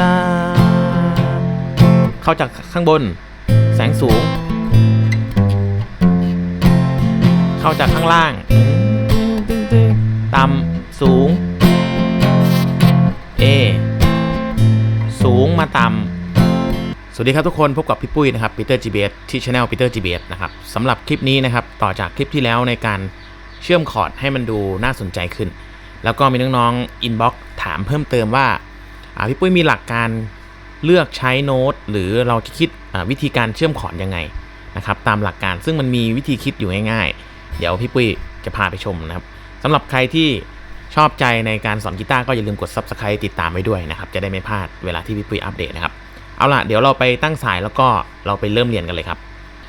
ตาเข้าจากข้างบน แสงสูง เข้าจากข้างล่าง ต่ำสูง A สูงมาต่ำ สวัสดีครับทุกคนพบกับพี่ปุ้ยนะครับปีเตอร์ GBS ที่ช anel ปีเตอร์ GBS นะครับสำหรับคลิปนี้นะครับต่อจากคลิปที่แล้วในการเชื่อมคอร์ดให้มันดูน่าสนใจขึ้น แล้วก็มีน้องๆอินบ็อกถามเพิ่มเติมว่า พี่ปุ้ยมีหลักการเลือกใช้โน้ตหรือเราจะคิดวิธีการเชื่อมคอร์ดยังไงนะครับตามหลักการซึ่งมันมีวิธีคิดอยู่ง่ายๆ เดี๋ยวพี่ปุ้ยจะพาไปชมนะครับสำหรับใครที่ชอบใจในการสอนกีตาร์ก็อย่าลืมกด Subscribe ติดตามไว้ด้วยนะครับ จะได้ไม่พลาดเวลาที่พี่ปุ้ยอัปเดตนะครับ เอาล่ะ เดี๋ยวเราไปตั้งสายแล้วก็เราไปเริ่มเรียนกันเลยครับ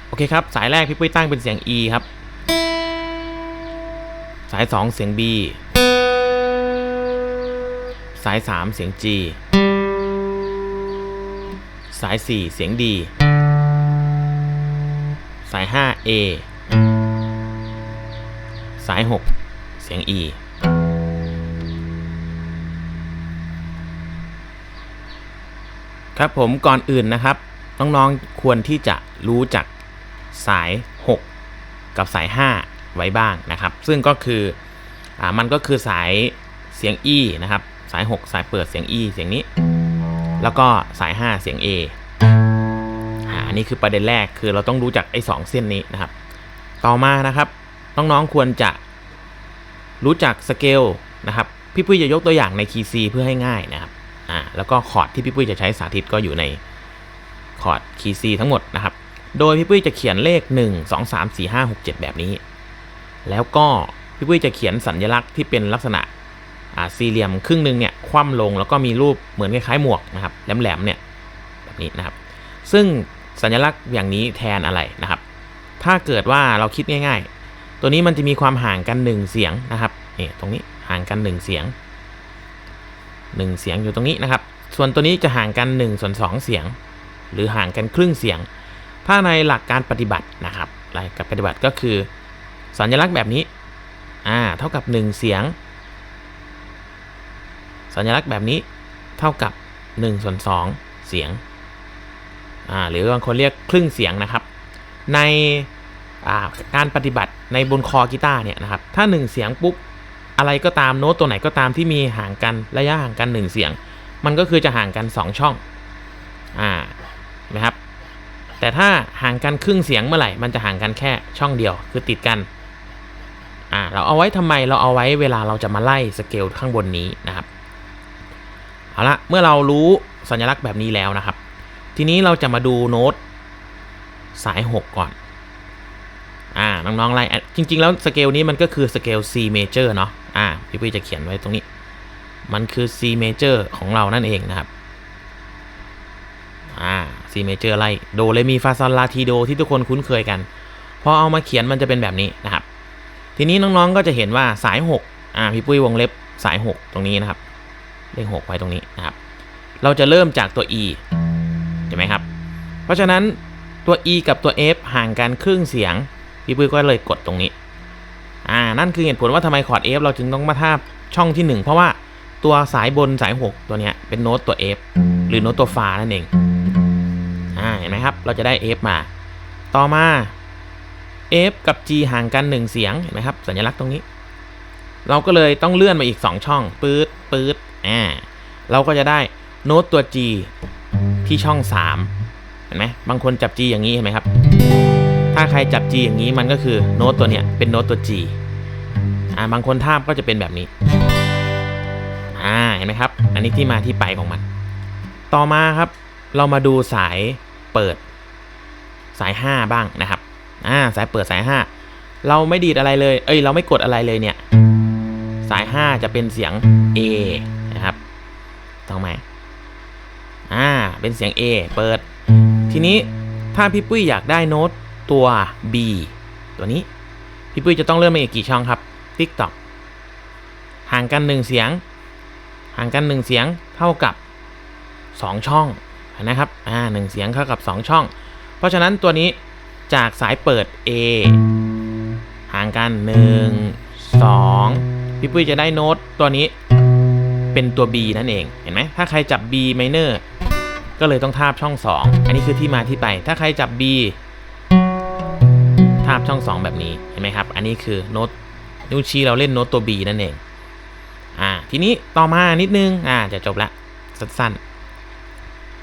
โอเคครับ สายแรกพี่ปุ้ยตั้งเป็นเสียง E ครับ สาย 2 เสียง B สาย 3 เสียง G สาย 4 เสียง D สาย 5 A สาย 6 เสียง E ครับผมก่อนอื่นนะครับ น้องๆควรที่จะรู้จักสาย 6 กับสาย 5 ไว้บ้างนะครับ ซึ่งก็คืออมันก็คือสายเสียง E นะครับาย 6 สายเปิดเสียง E เสียงนี้ แล้วก็สาย 5 เสียง A อ่าอันนี้คือประเด็นแรกคือเราต้องรู้จักไอ้สองเส้นนี้นะครับ ต่อมานะครับ น้องๆควรจะรู้จักสเกลนะครับพี่ปุ้ยจะยกตัวอย่างในคีย์ C เพื่อให้ง่ายนะครับอ่าแล้วก็คอร์ดที่พี่ปุ้ยจะใช้สาธิตก็อยู่ในคอร์ดคีย์ C ทั้งหมดนะครับ โดยพี่ปุ้ยจะเขียนเลข 1 2 3 4 5 6 7 แบบนี้ แล้วก็พี่ปุ้ยจะเขียนสัญลักษณ์ที่เป็นลักษณะ สี่เหลี่ยมครึ่งหนึ่งเนี่ยคว่ำลงแล้วก็มีรูปเหมือนคล้ายๆหมวกนะครับแหลมๆเนี่ยแบบนี้นะครับ ซึ่งสัญลักษณ์อย่างนี้แทนอะไรนะครับ ถ้าเกิดว่าเราคิดง่าย ๆ ตัวนี้มันจะมีความห่างกัน 1 เสียงนะครับนี่ตรงนี้ห่างกัน 1 เสียง 1 เสียงอยู่ตรงนี้นะครับ ส่วนตัวนี้จะห่างกัน1ส่วน2เสียง หรือห่างกันครึ่งเสียง ถ้าในหลักการปฏิบัตินะครับหลักการปฏิบัติก็คือ สัญลักษณ์แบบนี้อ่าเท่ากับ 1 เสียง สัญลักษณ์แบบนี้เท่ากับ1ส่วน2เสียงอ่าหรือบางคนเรียกครึ่งเสียงนะครับ ในอ่าการปฏิบัติในบนคอกีตาร์เนี่ยนะครับถ้า 1 เสียงปุ๊บอะไรก็ตามโน้ตตัวไหนก็ตามที่มีห่างกันระยะห่างกัน 1 เสียง มันก็คือจะห่างกัน 2 ช่องอ่านะครับแต่ถ้าห่างกันครึ่งเสียงเมื่อไหร่มันจะห่างกันแค่ช่องเดียวคือติดกันอ่าเราเอาไว้ทำไมเราเอาไว้เวลาเราจะมาไล่สเกลข้างบนนี้นะครับ เอาละเมื่อเรารู้สัญลักษณ์แบบนี้แล้วนะครับ ทีนี้เราจะมาดูโน้ตสาย 6 ก่อน อ่า น้องๆไล่จริง ๆ แล้วสเกลนี้มันก็คือสเกล C major เนาะอ่า พี่พี่จะเขียนไว้ตรงนี้ มันคือ C major ของเรานั่นเองนะครับ อ่า C major ไล่โดเรมีฟาซอลลาทีโดที่ทุกคนคุ้นเคยกัน พอเอามาเขียนมันจะเป็นแบบนี้นะครับ ทีนี้น้องๆก็จะเห็นว่าสาย 6 อ่า พี่ปุ้ยวงเล็บสาย 6 ตรงนี้นะครับ เลข6ไว้ตรงนี้นะครับ เราจะเริ่มจากตัว E เห็นไหมครับ เพราะฉะนั้นตัว E กับตัว F ห่างกันครึ่งเสียง พี่ปุ้ยก็เลยกดตรงนี้ อ่า นั่นคือเหตุผลว่าทำไมคอร์ด F เราจึงต้องมาทาบช่องที่ 1 เพราะว่าตัวสายบนสาย 6 ตัวเนี้ยเป็นโน้ตตัว F หรือโน้ตตัวฟานั่นเอง อ่า เห็นไหมครับ เราจะได้ F มา ต่อมา F กับ G ห่างกัน 1 เสียง เห็นไหมครับ สัญลักษณ์ตรงนี้ เราก็เลยต้องเลื่อนมาอีก 2 ช่อง ปื๊ด ปื๊ด อ่าเราก็จะได้โน้ตตัว G ที่ช่อง 3 เห็นไหมบางคนจับ G อย่างนี้เห็นไหมครับ ถ้าใครจับ G อย่างนี้มันก็คือโน้ตตัวเนี้ยเป็นโน้ตตัว G อ่าบางคนทาก็จะเป็นแบบนี้อ่าเห็นไหมครับ อันนี้ที่มาที่ไปของมัน ต่อมาครับ เรามาดูสายเปิดสาย 5 บ้างนะครับอ่าสายเปิดสาย 5 เราไม่ดีดอะไรเลย เอ้ยเราไม่กดอะไรเลยเนี่ย สาย 5 จะเป็นเสียง A ต้องไหมอ่า เป็นเสียง A เปิด ทีนี้ถ้าพี่ปุ้ยอยากได้โน้ตตัว B ตัวนี้ พี่ปุ้ยจะต้องเลื่อนมาอีกกี่ช่องครับติ๊กตอกห่างกัน 1 เสียง ห่างกัน 1 เสียงเท่ากับ 2 ช่องนะครับ อ่าหเสียงเท่ากับ 2 ช่อง เพราะฉะนั้นตัวนี้จากสายเปิด A ห่างกัน 1 2 พี่ปุ้ยจะได้โน้ตตัวนี้ เป็นตัว B นั่นเอง เห็นไหม ถ้าใครจับ B minor ก็เลยต้องทาบช่อง 2 อันนี้คือที่มาที่ไป ถ้าใครจับ B ทาบช่อง 2 แบบนี้ เห็นไหมครับ อันนี้คือโน้ตนิ้วชี้เราเล่นโน้ตตัว B นั่นเอง อ่า ทีนี้ต่อมานิดนึง อ่า จะจบละ สั้น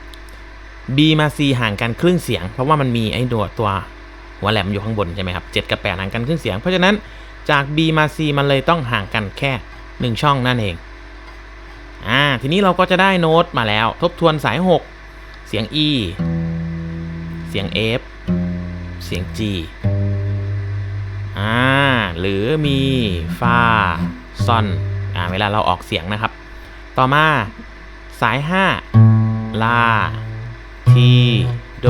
ๆ B มา C ห่างกันครึ่งเสียง เพราะว่ามันมีไอ้ตัวตัวหัวแหลมอยู่ข้างบนใช่ไหมครับ7กับ8ห่างกันครึ่งเสียง เพราะฉะนั้นจาก B มา C มันเลยต้องห่างกันแค่ 1 ช่องนั่นเอง อ่าทีนี้เราก็จะได้โน้ตมาแล้ว ทบทวนสาย 6 เสียง E เสียง F เสียง G อ่าหรือมีฟาซอนอ่าเวลาเราออกเสียงนะครับ ต่อมาสาย 5 ลา ที โด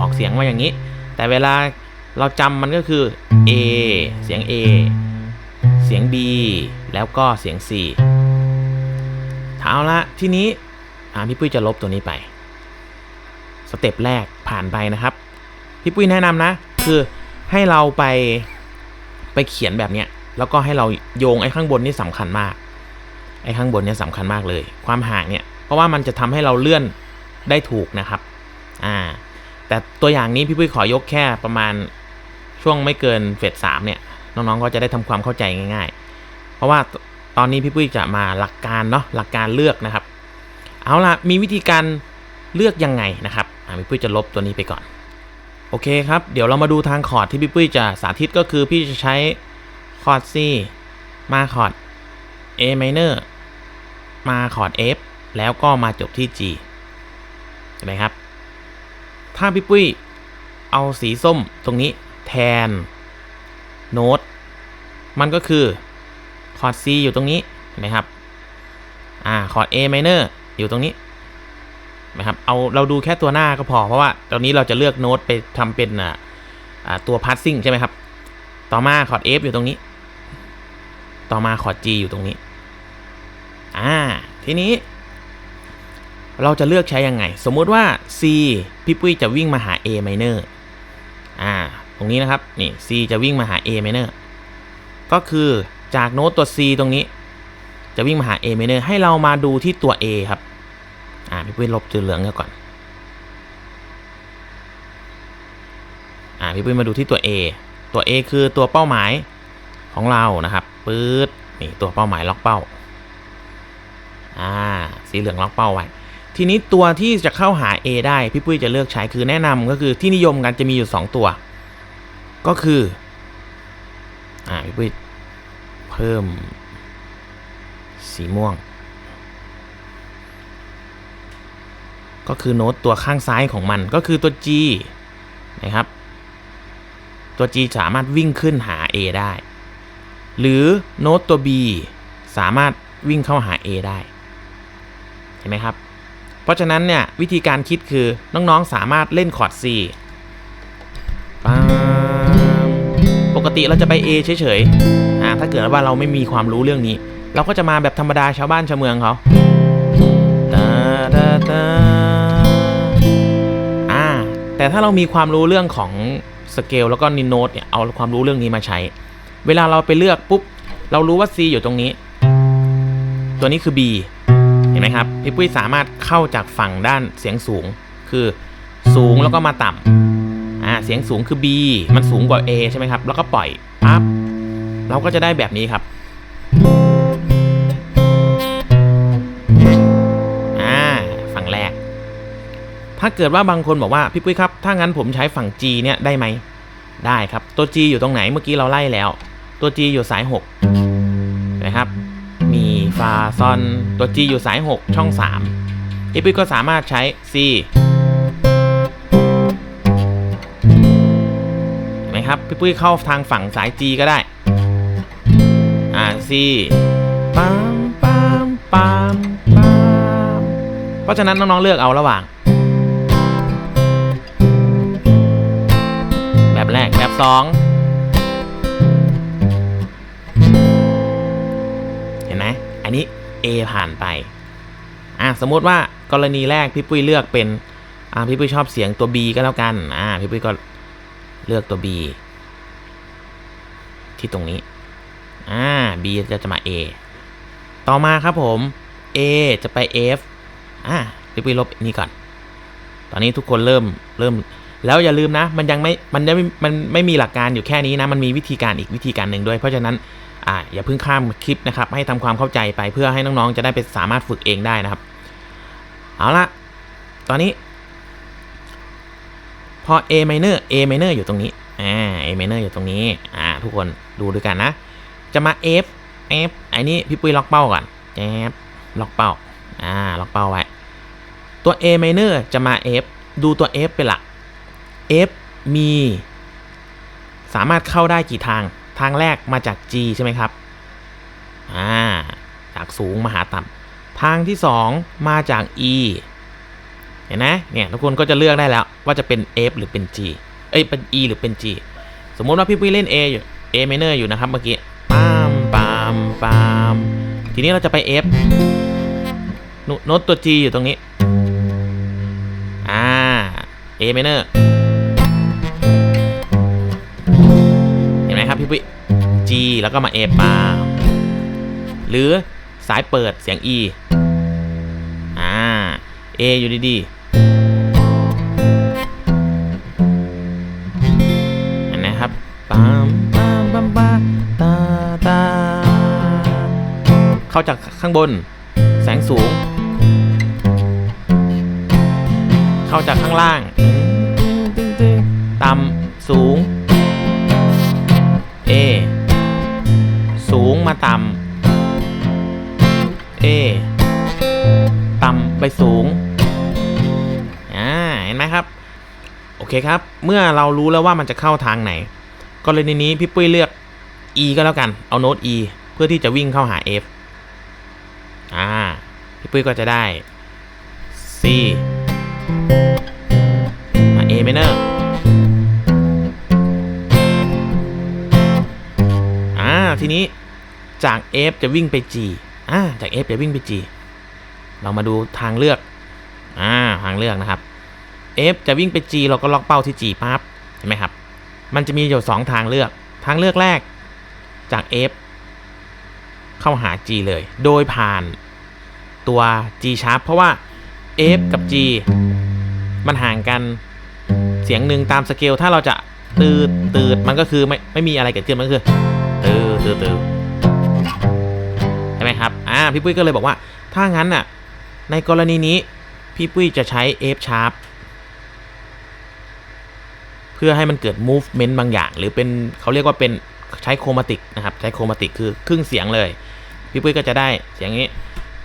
ออกเสียงมาอย่างนี้ แต่เวลาเราจำมันก็คือ A เสียง A เสียง B แล้วก็เสียง C เอาละทีนี้พี่ปุ้ยจะลบตัวนี้ไป สเต็ปแรกผ่านไปนะครับ พี่ปุ้ยแนะนำนะ คือให้เราไปไปเขียนแบบเนี้ยแล้วก็ให้เราโยงไอ้ข้างบนนี่สำคัญมาก ไอ้ข้างบนเนี่ยสำคัญมากเลย ความห่างเนี่ยเพราะว่ามันจะทำให้เราเลื่อนได้ถูกนะครับอ่าแต่ตัวอย่างนี้พี่ปุ้ยขอยกแค่ประมาณช่วงไม่เกินเฟสสามเนี่ยน้องๆก็จะได้ทำความเข้าใจง่าย ๆ เพราะว่า ตอนนี้พี่ปุ้ยจะมาหลักการเนาะหลักการเลือกนะครับ เอาล่ะมีวิธีการเลือกยังไงนะครับพี่ปุ้ยจะลบตัวนี้ไปก่อน โอเคครับ เดี๋ยวเรามาดูทางคอร์ดที่พี่ปุ้ยจะสาธิตก็คือพี่จะใช้คอร์ด C มาคอร์ด A minor มาคอร์ด F แล้วก็มาจบที่ G เห็นไหมครับ ถ้าพี่ปุ้ยเอาสีส้มตรงนี้แทนโน้ตมันก็คือ คอร์ด C อยู่ตรงนี้เห็นไหมครับอ่าคอร์ด A minor อยู่ตรงนี้นะครับเอาเราดูแค่ตัวหน้าก็พอเพราะว่าตอนนี้เราจะเลือกโน้ตไปทำเป็นอ่าอ่าตัว passing ใช่ไหมครับ ต่อมาคอร์ด F อยู่ตรงนี้ ต่อมาคอร์ด G อยู่ตรงนี้อ่าทีนี้ เราจะเลือกใช้ยังไง สมมุติว่า C พี่ปุ้ยจะวิ่งมาหา A minor อ่า ตรงนี้นะครับ นี่ C จะวิ่งมาหา A minor ก็คือ จากโน้ตตัว C ตรงนี้ จะวิ่งมาหา A minor ให้เรามาดูที่ตัว A ครับ อ่าพี่ปุ้ยลบตัวเหลืองก่อน อ่าพี่ปุ้ยมาดูที่ตัว A ตัว A คือตัวเป้าหมายของเรานะครับปื๊ดนี่ตัวเป้าหมายล็อกเป้า อ่า สีเหลืองล็อกเป้าไว้ทีนี้ตัวที่จะเข้าหา A ได้ พี่ปุ้ยจะเลือกใช้คือแนะนำก็คือที่นิยมกันจะมีอยู่ 2 ตัว ก็คือ อ่าพี่ปุ้ย พิ่ม สีม่วง ก็คือโน้ตตัวข้างซ้ายของมันก็คือตัว G นะครับ ตัว G สามารถวิ่งขึ้นหา A ได้ หรือโน้ตตัว B สามารถวิ่งเข้าหา A ได้ เห็นไหมครับ เพราะฉะนั้นเนี่ยวิธีการคิดคือน้องๆสามารถเล่นคอร์ด C ปา กติเราจะไป A เฉยๆอ่าถ้าเกิดว่าเราไม่มีความรู้เรื่องนี้ เราก็จะมาแบบธรรมดาชาวบ้านชาวเมืองเขาตาตาตาอ่าแต่ถ้าเรามีความรู้เรื่องของสเกลแล้วก็นินโนตเนี่ยเอาความรู้เรื่องนี้มาใช้ เวลาเราไปเลือกปุ๊บเรารู้ว่า C อยู่ตรงนี้ ตัวนี้คือ B เห็นไหมครับพี่ปุ้ยสามารถเข้าจากฝั่งด้านเสียงสูง คือสูงแล้วก็มาต่ำอ่า เสียงสูงคือ B มันสูงกว่า A ใช่ไหมครับ แล้วก็ปล่อยปั๊บเราก็จะได้แบบนี้ครับอ่าฝั่งแรก ถ้าเกิดว่าบางคนบอกว่าพี่ปุ้ยครับ ถ้างั้นผมใช้ฝั่ง G เนี่ยได้ไหม ได้ครับ ตัว G อยู่ตรงไหนเมื่อกี้เราไล่แล้ว ตัว G อยู่สาย6นะครับ มีฟาซอนตัว G อยู่สาย 6 ช่อง3พี่ปุ้ยก็สามารถใช้ C นไหมครับ พี่ปุ้ยเข้าทางฝั่งสาย G ก็ได้ อ่า C ปามปามปามปามเพราะฉะนั้นน้องๆเลือกเอาระหว่าง แบบแรกแบบ2เห็นไหมอันนี้ A ผ่านไป อะสมมติว่ากรณีแรกพี่ปุ้ยเลือกเป็น อ่าพี่ปุ้ยชอบเสียงตัว B ก็แล้วกัน อ่าพี่ปุ้ยก็ เลือกตัว B ที่ตรงนี้ อ่า B จะจะมา A ต่อมาครับผม A จะไป F อะพี่ปุ้ยลบนี่ก่อน ตอนนี้ทุกคนเริ่มเริ่ม แล้วอย่าลืมนะ มันยังไม่ มันยังมันไม่มีหลักการอยู่แค่นี้นะ มันมีวิธีการอีกวิธีการหนึ่งด้วย เพราะฉะนั้น อ่า อย่าเพิ่งข้ามคลิปนะครับ ให้ทำความเข้าใจไปเพื่อให้น้องๆ จะได้ไปสามารถฝึกเองได้นะครับ เอาละตอนนี้ พอ A minor A minor อยู่ตรงนี้ อ่า A minor อยู่ตรงนี้ อ่า ทุกคนดูด้วยกันนะ จะมา F F ไอ้นี่พี่ปุ้ยล็อกเป้าก่อนแอบล็อกเป้า อ่า ล็อกเป้าไว้ ตัว A minor จะมา F ดูตัว F เป็นหลัก F มี สามารถเข้าได้กี่ทาง ทางแรกมาจาก G ใช่ไหมครับ อ่า จากสูงมาหาต่ำ ทางที่ 2 มาจาก E เห็นไหมเนี่ยทุกคนก็จะเลือกได้แล้วว่าจะเป็น F หรือเป็น G เอ้ยเป็น E หรือเป็น G สมมุติว่าพี่ปุ้ยเล่น A อยู่ A minor อยู่นะครับเมื่อกี้ปามปามปามทีนี้เราจะไป F โนโน้ตตัว G อยู่ตรงนี้อ่า A minor เห็นไหมครับพี่ปุ้ย G แล้วก็มา A ปามหรือสายเปิดเสียง E อ่า A อยู่ดีๆเห็นไหมครับปามปามปามปาตาตาเข้าจากข้างบน แสงสูง เข้าจากข้างล่างต่ำสูง A สูงมาต่ำ A ต่ำไปสูง เคครับ เมื่อเรารู้แล้วว่ามันจะเข้าทางไหน กรณีนี้พี่ปุ้ยเลือก E ก็แล้วกัน เอาโน้ต E เพื่อที่จะวิ่งเข้าหา F อ่า พี่ปุ้ยก็จะได้ C มา A minor อ่า ทีนี้จาก F จะวิ่งไป G อ่า จาก F จะวิ่งไป G เรามาดูทางเลือก อ่า ทางเลือกนะครับ F จะวิ่งไป G เราก็ล็อกเป้าที่ G ปั๊บเห็นไหมครับ มันจะมีอยู่2ทางเลือก ทางเลือกแรกจาก F เข้าหา G เลย โดยผ่านตัว G sharp เพราะว่า F กับ G มันห่างกันเสียงหนึ่งตามสเกลถ้าเราจะตืดตืดมันก็คือไม่ไม่มีอะไรเกิดขึ้นมันคือตืดตืดตืดใช่ไหมครับอ่าพี่ปุ้ยก็เลยบอกว่า ถ้างั้นน่ะในกรณีนี้พี่ปุ้ยจะใช้ F sharp พื่อให้มันเกิด movement บางอย่าง หรือเป็นเขาเรียกว่าเป็นใช้โครมาติกนะครับ ใช้โครมาติกคือครึ่งเสียงเลย พี่ปุ้ยก็จะได้เสียงนี้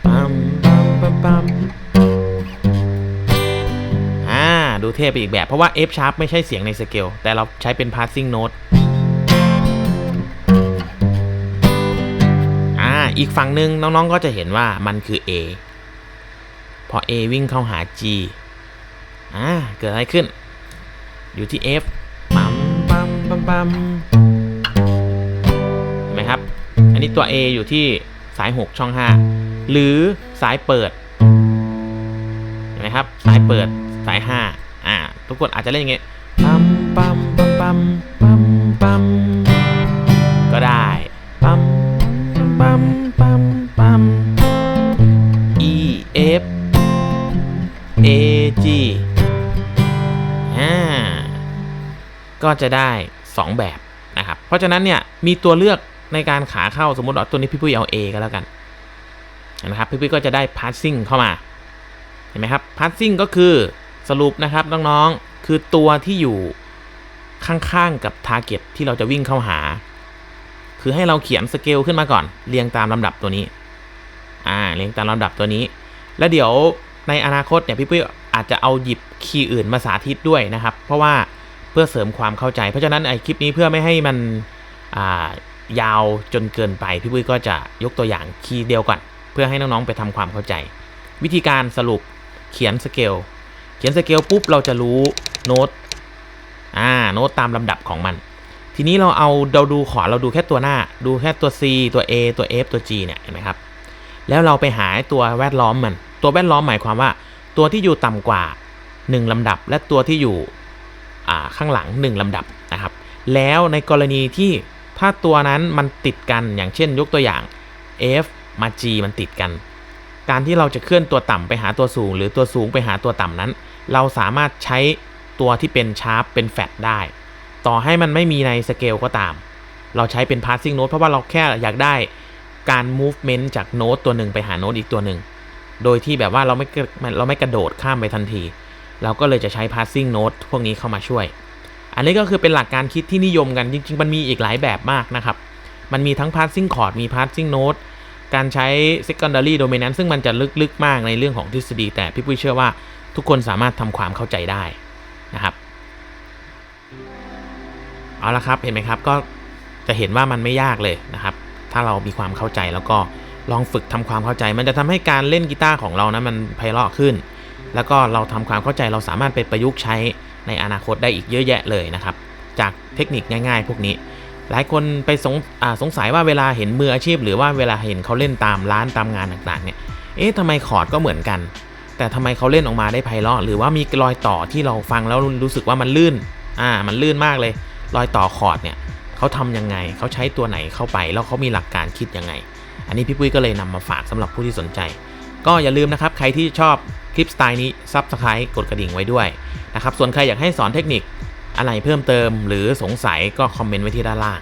ปั๊มปั๊มปั๊มปั๊มอ่าดูเท่ไปอีกแบบ เพราะว่า F sharp ไม่ใช่เสียงในสเกลแต่เราใช้เป็น passing note อ่าอีกฝั่งหนึ่งน้องๆก็จะเห็นว่ามันคือ A พอ A วิ่งเข้าหา G อ่าเกิดอะไรขึ้น อยู่ที่ F ปั๊มปั๊มปั๊มปั๊มเห็นไหมครับ อันนี้ตัว A อยู่ที่สาย 6 ช่อง 5 หรือสายเปิดเห็นไหมครับ สายเปิดสาย 5 อ่า ทุกคนอาจจะเล่นอย่างเงี้ยปั๊มปั๊มปั๊มปั๊มปั๊มปั๊ม ก็จะได้ 2 แบบนะครับ เพราะฉะนั้นเนี่ยมีตัวเลือกในการขาเข้าสมมติว่าตัวนี้พี่ปุ้ยเอา A ก็แล้วกันนะครับพี่ปุ้ยก็จะได้ passing เข้ามาเห็นไหมครับ passing ก็คือสรุปนะครับน้องๆคือตัวที่อยู่ข้างๆกับ target ที่เราจะวิ่งเข้าหา คือให้เราเขียนสเกลขึ้นมาก่อน เรียงตามลำดับตัวนี้อ่าเรียงตามลำดับตัวนี้ แล้วเดี๋ยวในอนาคตเนี่ยพี่ปุ้ยอาจจะเอาหยิบคีย์อื่นมาสาธิตด้วยนะครับ เพราะว่า พื่อเสริมความเข้าใจ เพราะฉะนั้นไอคลิปนี้เพื่อไม่ให้มันายาวจนเกินไปพี่ปุ้ยก็จะยกตัวอย่างคีย์เดียวก่อนเพื่อให้น้องๆไปทำความเข้าใจ วิธีการสรุปเขียนสเกลเขียนสเกลปุ๊บเราจะรู้โน้ตอ่าโน้ตตามลำดับของมัน ทีนี้เราเอาเราดูขอเราดูแค่ตัวหน้า ดูแค่ตัว C ตัว A ตัว F ตัว G เนี่ยเห็นไหมครับแล้วเราไปหาตัวแวดล้อมมัน ตัวแวดล้อมหมายความว่า ตัวที่อยู่ต่ำกว่า 1ลำดับ และตัวที่อยู่ ข้างหลัง 1ลำดับนะครับ แล้วในกรณีที่ถ้าตัวนั้นมันติดกันอย่างเช่นยกตัวอย่าง F มา G มันติดกัน การที่เราจะเคลื่อนตัวต่ำไปหาตัวสูง หรือตัวสูงไปหาตัวต่ำนั้น เราสามารถใช้ตัวที่เป็นชาร์ปเป็นแฟลตได้ ต่อให้มันไม่มีในสเกลก็ตาม เราใช้เป็น passing note เพราะว่าเราแค่อยากได้การ movement จากโน้ตตัวหนึ่งไปหาโน้ตอีกตัวหนึ่ง โดยที่แบบว่าเราไม่เราไม่กระโดดข้ามไปทันที เราก็เลยจะใช้ passing note พวกนี้เข้ามาช่วย อันนี้ก็คือเป็นหลักการคิดที่นิยมกันจริง ๆ มันมีอีกหลายแบบมากนะครับ มันมีทั้ง passing chord มี passing note การใช้ secondary dominant ซึ่งมันจะลึกๆมากในเรื่องของทฤษฎี แต่พี่ปุ้ยเชื่อว่าทุกคนสามารถทำความเข้าใจได้นะครับเอาละครับเห็นไหมครับก็จะเห็นว่ามันไม่ยากเลยนะครับ ถ้าเรามีความเข้าใจแล้วก็ลองฝึกทำความเข้าใจ มันจะทำให้การเล่นกีตาร์ของเรานะมันไพเราะขึ้น แล้วก็เราทำความเข้าใจเราสามารถไปประยุกต์ใช้ในอนาคตได้อีกเยอะแยะเลยนะครับ จากเทคนิคง่าย ๆ พวกนี้ หลายคนไปสงสงสัยว่าเวลาเห็นมืออาชีพ หรือว่าเวลาเห็นเขาเล่นตามร้านตามงานต่างๆเนี่ย เอ๊ะทำไมคอร์ดก็เหมือนกัน แต่ทำไมเขาเล่นออกมาได้ไพเราะหรือว่ามีรอยต่อที่เราฟังแล้วรู้สึกว่ามันลื่น อ่า มันลื่นมากเลย รอยต่อคอร์ดเนี่ยเขาทำยังไงเขาใช้ตัวไหนเข้าไป แล้วเขามีหลักการคิดยังไง อันนี้พี่ปุ้ยก็เลยนำมาฝากสำหรับผู้ที่สนใจ ก็อย่าลืมนะครับ ใครที่ชอบคลิปสไตล์นี้ซับสไครต์กดกระดิ่งไว้ด้วยนะครับ ส่วนใครอยากให้สอนเทคนิคอะไรเพิ่มเติม หรือสงสัยก็คอมเมนต์ไว้ที่ด้านล่าง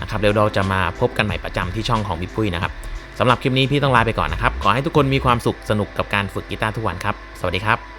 นะครับเดี๋ยวเราจะมาพบกันใหม่ประจำที่ช่องของพี่ปุ้ยนะครับสำหรับคลิปนี้พี่ต้องลาไปก่อนนะครับ ขอให้ทุกคนมีความสุขสนุกกับการฝึกกีตาร์ทุกวันครับ สวัสดีครับ